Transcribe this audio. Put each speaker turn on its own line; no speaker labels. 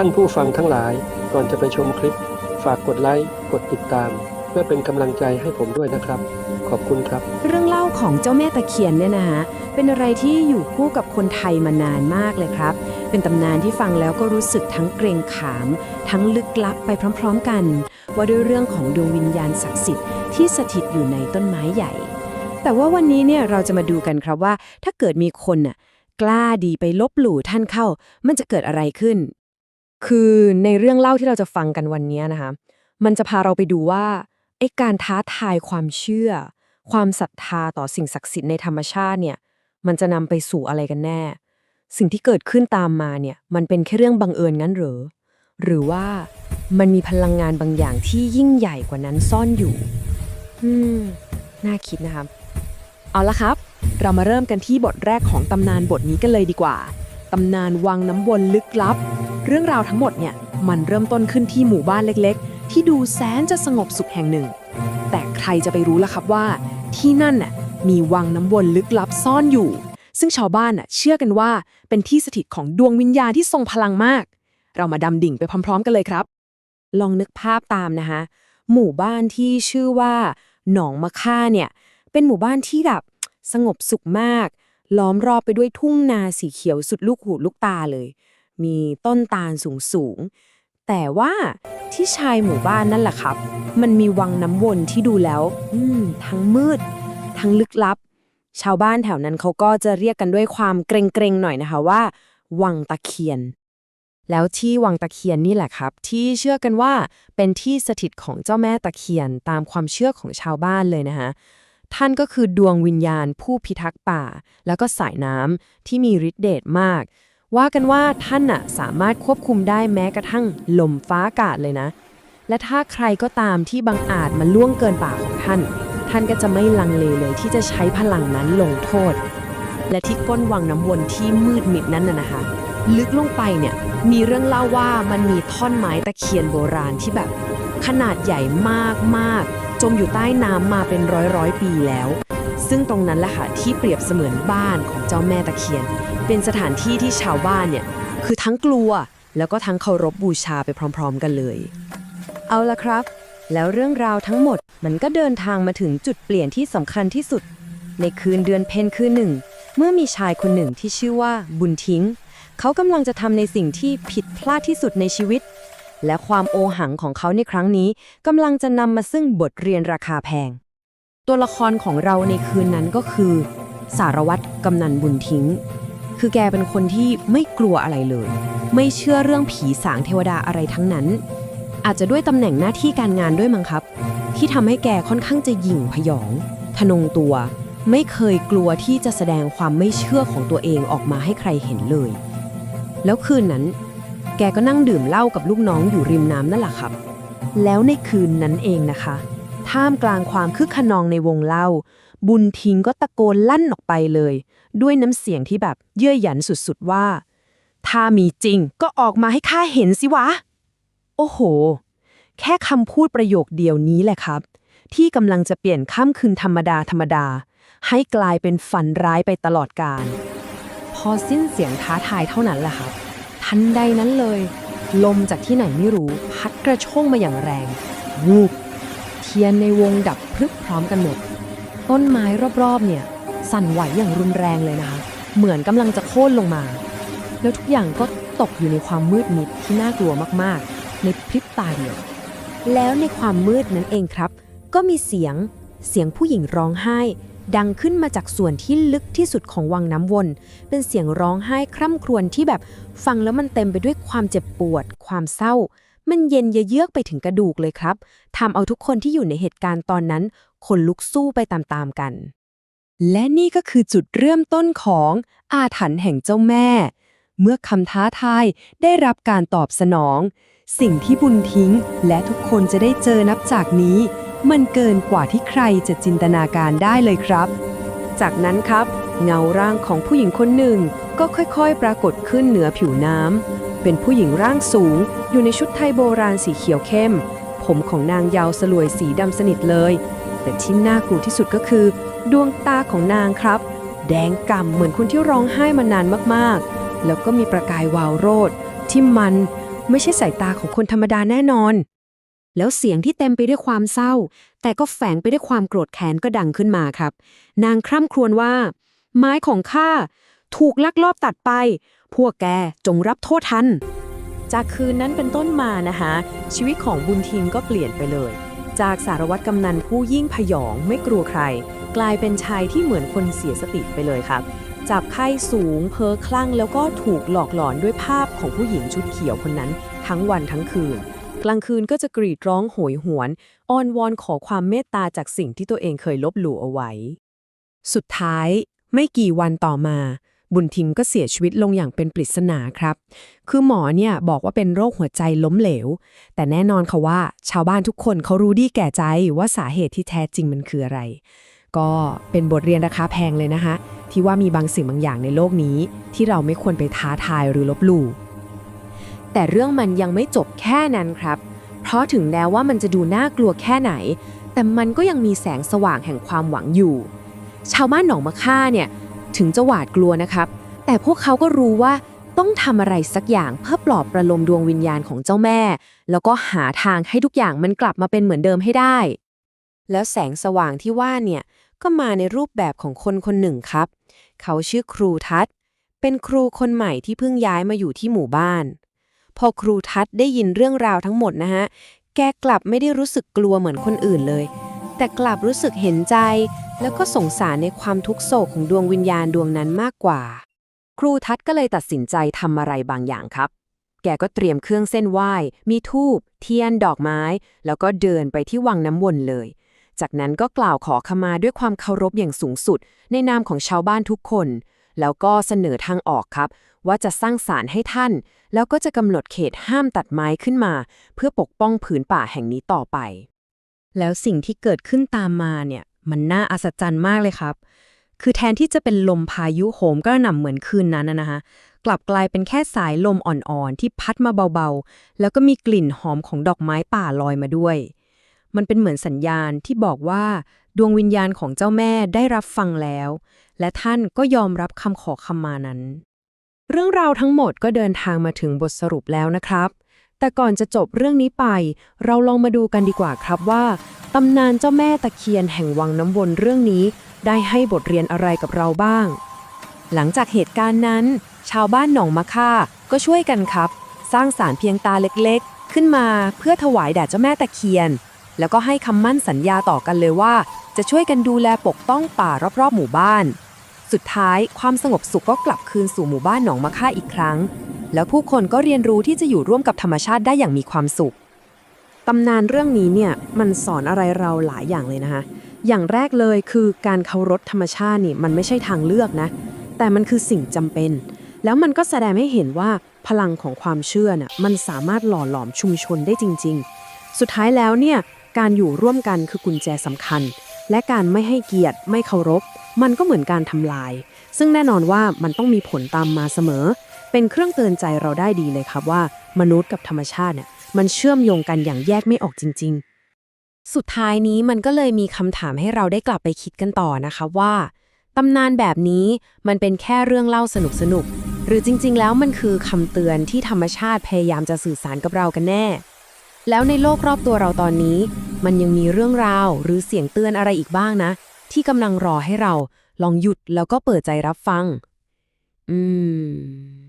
ท่านผู้ฟังทั้งหลาย ก่อนจะไปชมคลิป ฝากกดไลค์ กดติดตาม เพื่อเป็นกำลังใจให้ผมด้วยนะครับ ขอบคุณครับ
เรื่องเล่าของเจ้าแม่ตะเคียนเนี่ยนะฮะเป็นอะไรที่อยู่คู่กับคนไทยมานานมากเลยครับ เป็นตำนานที่ฟังแล้วก็รู้สึกทั้งเกรงขาม ทั้งลึกลับไปพร้อมๆกัน ว่าด้วยเรื่องของดวงวิญญาณศักดิ์สิทธิ์ที่สถิตอยู่ในต้นไม้ใหญ่ แต่ว่าวันนี้เนี่ยเราจะมาดูกันครับว่า ถ้าเกิดมีคนน่ะกล้าดีไปลบหลู่ท่านเข้า มันจะเกิดอะไรขึ้น คือในเรื่องเล่าที่เราจะฟังกันวันนี้นะคะ มันจะพาเราไปดูว่าไอ้การท้าทายความเชื่อ ความศรัทธาต่อสิ่งศักดิ์สิทธิ์ในธรรมชาติเนี่ย มันจะนำไปสู่อะไรกันแน่ สิ่งที่เกิดขึ้นตามมาเนี่ย มันเป็นแค่เรื่องบังเอิญงั้นหรือ หรือว่ามันมีพลังงานบางอย่างที่ยิ่งใหญ่กว่านั้นซ่อนอยู่ อืม น่าคิดนะครับ เอาละครับ เรามาเริ่มกันที่บทแรกของตำนานบทนี้กันเลยดีกว่า ตำนานวังน้ำวนลึกลับ เรื่องราวทั้งหมดเนี่ยมันเริ่มต้นขึ้นที่หมู่บ้านเล็กๆ ที่ดูแสนจะสงบสุขแห่งหนึ่ง แต่ใครจะไปรู้ล่ะครับว่า ที่นั่นน่ะมีวังน้ำวนลึกลับซ่อนอยู่ ซึ่งชาวบ้านน่ะเชื่อกันว่าเป็นที่สถิตของดวงวิญญาณที่ทรงพลังมาก เรามาดำดิ่งไปพร้อม ๆ กันเลยครับ ลองนึกภาพตามนะคะ หมู่บ้านที่ชื่อว่า หนองมะค่าเนี่ยเป็นหมู่บ้านที่แบบสงบสุขมาก ล้อมรอบไปด้วยทุ่งนาสีเขียวสุดลูกหูลูกตาเลย มีต้นตาลสูงสูง แต่ว่าที่ชายหมู่บ้านนั่นแหละครับ มันมีวังน้ำวนที่ดูแล้ว อืม ทั้งมืด ทั้งลึกลับ ชาวบ้านแถวนั้นเขาก็จะเรียกกันด้วยความเกรงๆหน่อยนะคะว่า วังตะเคียน แล้วที่วังตะเคียนนี่แหละครับ ที่เชื่อกันว่าเป็นที่สถิตของเจ้าแม่ตะเคียนตามความเชื่อของชาวบ้านเลยนะคะ ท่านก็คือดวงวิญญาณผู้พิทักษ์ป่า แล้วก็สายน้ำที่มีฤทธิ์เดชมาก ว่ากันว่าท่านน่ะสามารถควบคุมได้แม้กระทั่งลมฟ้าอากาศเลยนะ และถ้าใครก็ตามที่บังอาจมาล่วงเกินป่าของท่าน ท่านก็จะไม่ลังเลเลยที่จะใช้พลังนั้นลงโทษ และที่ก้นวังน้ำวนที่มืดมิดนั้นน่ะนะคะ ลึกลงไปเนี่ยมีเรื่องเล่าว่ามันมีท่อนไม้ตะเคียนโบราณที่แบบ ขนาดใหญ่มากๆ จมอยู่ใต้น้ำมาเป็นร้อยร้อยปีแล้ว ซึ่งตรงนั้นแหละค่ะที่เปรียบเสมือนบ้านของเจ้าแม่ตะเคียน เป็นสถานที่ที่ชาวบ้านเนี่ยคือทั้งกลัวแล้วก็ทั้งเคารพบูชาไปพร้อม ๆ กันเลย เอาละครับ แล้วเรื่องราวทั้งหมดมันก็เดินทางมาถึงจุดเปลี่ยนที่สำคัญที่สุด ในคืนเดือนเพ็ญคืนหนึ่ง เมื่อมีชายคนหนึ่งที่ชื่อว่าบุญทิ้ง เขากำลังจะทำในสิ่งที่ผิดพลาดที่สุดในชีวิต และความโอหังของเขาในครั้งนี้กำลังจะนำมาซึ่งบทเรียนราคาแพง ตัวละครของเราในคืนนั้นก็คือ สารวัตรกำนันบุญทิ้ง คือแกเป็นคนที่ไม่กลัวอะไรเลย ไม่เชื่อเรื่องผีสางเทวดาอะไรทั้งนั้น อาจจะด้วยตำแหน่งหน้าที่การงานด้วยมั้งครับ ที่ทำให้แกค่อนข้างจะหยิ่งพยองทะนงตัว ไม่เคยกลัวที่จะแสดงความไม่เชื่อของตัวเองออกมาให้ใครเห็นเลย แล้วคืนนั้น แกก็นั่งดื่มเหล้ากับลูกน้องอยู่ริมน้ำนั่นแหละครับ แล้วในคืนนั้นเองนะคะ ท่ามกลางความคึกขนองในวงเล่า บุญทิ้งก็ตะโกนลั่นออกไปเลย ด้วยน้ำเสียงที่แบบเยื่อหยันสุดๆว่า ถ้ามีจริงก็ออกมาให้ข้าเห็นสิวะ โอ้โห แค่คำพูดประโยคเดียวนี้แหละครับ ที่กำลังจะเปลี่ยนค่ำคืนธรรมดาธรรมดา ให้กลายเป็นฝันร้ายไปตลอดกาลพอสิ้นเสียงท้าทายเท่านั้นแหละครับ ทันใดนั้นเลย ลมจากที่ไหนไม่รู้ พัดกระโชกมาอย่างแรง วูบ เทียนในวงดับพรึบพร้อมกันหมด ต้นไม้รอบๆ เนี่ย สั่นไหวอย่างรุนแรงเลยนะคะ เหมือนกำลังจะโค่นลงมา แล้วทุกอย่างก็ตกอยู่ในความมืดมิดที่น่ากลัวมากๆ ในพริบตาเดียว แล้วในความมืดนั้นเองครับ ก็มีเสียง เสียงผู้หญิงร้องไห้ ดังขึ้นมาจากส่วนที่ลึกที่สุดของวังน้ำวน เป็นเสียงร้องไห้คร่ำครวญที่แบบฟังแล้วมันเต็มไปด้วยความเจ็บปวด ความเศร้า มันเย็นเยือกไปถึงกระดูกเลยครับทำเอาทุกคนที่อยู่ในเหตุการณ์ตอนนั้นขนลุกสู้ไปตามๆกัน และนี่ก็คือจุดเริ่มต้นของอาถรรพ์แห่งเจ้าแม่ เมื่อคำท้าทายได้รับการตอบสนอง สิ่งที่บุญทิ้งและทุกคนจะได้เจอนับจากนี้ มันเกินกว่าที่ใครจะจินตนาการได้เลยครับ จากนั้นครับ เงาร่างของผู้หญิงคนหนึ่ง ก็ค่อยๆ ปรากฏขึ้นเหนือผิวน้ำเป็นผู้หญิงร่างสูง อยู่ในชุดไทยโบราณสีเขียวเข้ม ผมของนางยาวสลวยสีดำสนิทเลย แต่ที่น่ากลัวที่สุดก็คือ ดวงตาของนางครับ แดงก่ำเหมือนคนที่ร้องไห้มานานมากๆ แล้วก็มีประกายวาวโรดที่มันไม่ใช่สายตาของคนธรรมดาแน่นอน แล้วเสียงที่เต็มไปด้วยความเศร้า แต่ก็แฝงไปด้วยความโกรธแค้นก็ดังขึ้นมาครับ นางคร่ำครวญว่า ไม้ของข้าถูกลักลอบตัดไป พวกแกจงรับโทษทัน จากคืนนั้นเป็นต้นมานะคะชีวิตของบุญทินก็เปลี่ยนไปเลย จากสารวัตรกำนันผู้ยิ่งพยองไม่กลัวใคร กลายเป็นชายที่เหมือนคนเสียสติไปเลยครับจับไข้สูงเพ้อคลั่งแล้วก็ถูกหลอกหลอนด้วยภาพของผู้หญิงชุดเขียวคนนั้น ทั้งวันทั้งคืน กลางคืนก็จะกรีดร้องโหยหวน อ้อนวอนขอความเมตตาจากสิ่งที่ตัวเองเคยลบหลู่เอาไว้ สุดท้าย ไม่กี่วันต่อมา บุญทิมก็เสียชีวิตลงอย่างเป็นปริศนาครับ คือหมอเนี่ยบอกว่าเป็นโรคหัวใจล้มเหลว แต่แน่นอนค่ะว่า ชาวบ้านทุกคนเขารู้ดีแก่ใจว่าสาเหตุที่แท้จริงมันคืออะไร ก็เป็นบทเรียนราคาแพงเลยนะคะที่ว่ามีบางสิ่งบางอย่างในโลกนี้ ที่เราไม่ควรไปท้าทายหรือลบหลู่ แต่เรื่องมันยังไม่จบแค่นั้นครับ เพราะถึงแม้ว่ามันจะดูน่ากลัวแค่ไหน แต่มันก็ยังมีแสงสว่างแห่งความหวังอยู่ ชาวบ้านหนองมะค่าเนี่ยถึงจะหวาดกลัวนะครับ แต่พวกเขาก็รู้ว่าต้องทำอะไรสักอย่างเพื่อปลอบประโลมดวงวิญญาณของเจ้าแม่ แล้วก็หาทางให้ทุกอย่างมันกลับมาเป็นเหมือนเดิมให้ได้ แล้วแสงสว่างที่ว่าเนี่ยก็มาในรูปแบบของคนคนหนึ่งครับ เขาชื่อครูทัศเป็นครูคนใหม่ที่เพิ่งย้ายมาอยู่ที่หมู่บ้าน พอครูทัศน์ได้ยินเรื่องราวทั้งหมดนะฮะ แกกลับไม่ได้รู้สึกกลัวเหมือนคนอื่นเลย แต่กลับรู้สึกเห็นใจ แล้วก็สงสารในความทุกโศกของดวงวิญญาณดวงนั้นมากกว่า ครูทัศน์ก็เลยตัดสินใจทำอะไรบางอย่างครับ แกก็เตรียมเครื่องเส้นไหว้ มีทูบเทียนดอกไม้ แล้วก็เดินไปที่วังน้ำวนเลย จากนั้นก็กล่าวขอขมาด้วยความเคารพอย่างสูงสุด ในนามของชาวบ้านทุกคน แล้วก็เสนอทางออกครับ ว่าจะสร้างศาลให้ท่าน แล้วก็จะกำหนดเขตห้ามตัดไม้ขึ้นมา เพื่อปกป้องผืนป่าแห่งนี้ต่อไป แล้วสิ่งที่เกิดขึ้นตามมาเนี่ย มันน่าอัศจรรย์มากเลยครับ คือแทนที่จะเป็นลมพายุโหมกระหน่ำเหมือนคืนนั้นนะนะคะกลับกลายเป็นแค่สายลมอ่อนๆ ที่พัดมาเบาๆ แล้วก็มีกลิ่นหอมของดอกไม้ป่าลอยมาด้วย มันเป็นเหมือนสัญญาณที่บอกว่า ดวงวิญญาณของเจ้าแม่ได้รับฟังแล้ว และท่านก็ยอมรับคำขอขมานั้น เรื่องราวทั้งหมดก็เดินทางมาถึงบทสรุปแล้วนะครับ แต่ก่อนจะจบเรื่องนี้ไป เราลองมาดูกันดีกว่าครับว่าตำนานเจ้าแม่ตะเคียนแห่งวังน้ำวนเรื่องนี้ ได้ให้บทเรียนอะไรกับเราบ้าง หลังจากเหตุการณ์นั้น ชาวบ้านหนองมะค่าก็ช่วยกันครับ สร้างศาลเพียงตาเล็กๆ ขึ้นมาเพื่อถวายแด่เจ้าแม่ตะเคียน แล้วก็ให้คำมั่นสัญญาต่อกันเลยว่า จะช่วยกันดูแลปกป้องป่ารอบๆหมู่บ้าน สุดท้ายความสงบสุขก็กลับคืนสู่หมู่บ้านหนองมะค่าอีกครั้ง แล้วผู้คนก็เรียนรู้ที่จะอยู่ร่วมกับธรรมชาติได้อย่างมีความสุขตำนานเรื่องนี้เนี่ยมันสอนอะไรเราหลายอย่างเลยนะคะอย่างแรกเลยคือการเคารพธรรมชาตินี่มันไม่ใช่ทางเลือกนะ แต่มันคือสิ่งจำเป็น แล้วมันก็แสดงให้เห็นว่าพลังของความเชื่อน่ะมันสามารถหล่อหลอมชุมชนได้จริง ๆ สุดท้ายแล้วเนี่ยการอยู่ร่วมกันคือกุญแจสำคัญ และการไม่ให้เกียรติไม่เคารพ มันก็เหมือนการทำลาย ซึ่งแน่นอนว่ามันต้องมีผลตามมาเสมอ เป็นเครื่องเตือนใจเราได้ดีเลยครับว่า มนุษย์กับธรรมชาติเนี่ยมันเชื่อมโยงกันอย่างแยกไม่ออกจริง ๆ สุดท้ายนี้มันก็เลยมีคำถามให้เราได้กลับไปคิดกันต่อนะคะว่าตำนานแบบนี้มันเป็นแค่เรื่องเล่าสนุกๆหรือจริง ๆ แล้วมันคือคำเตือนที่ธรรมชาติพยายามจะสื่อสารกับเรากันแน่ แล้วในโลกรอบตัวเราตอนนี้ มันยังมีเรื่องราวหรือเสียงเตือนอะไรอีกบ้างนะ ที่กำลังรอให้เราลองหยุดแล้วก็เปิดใจรับฟัง อืม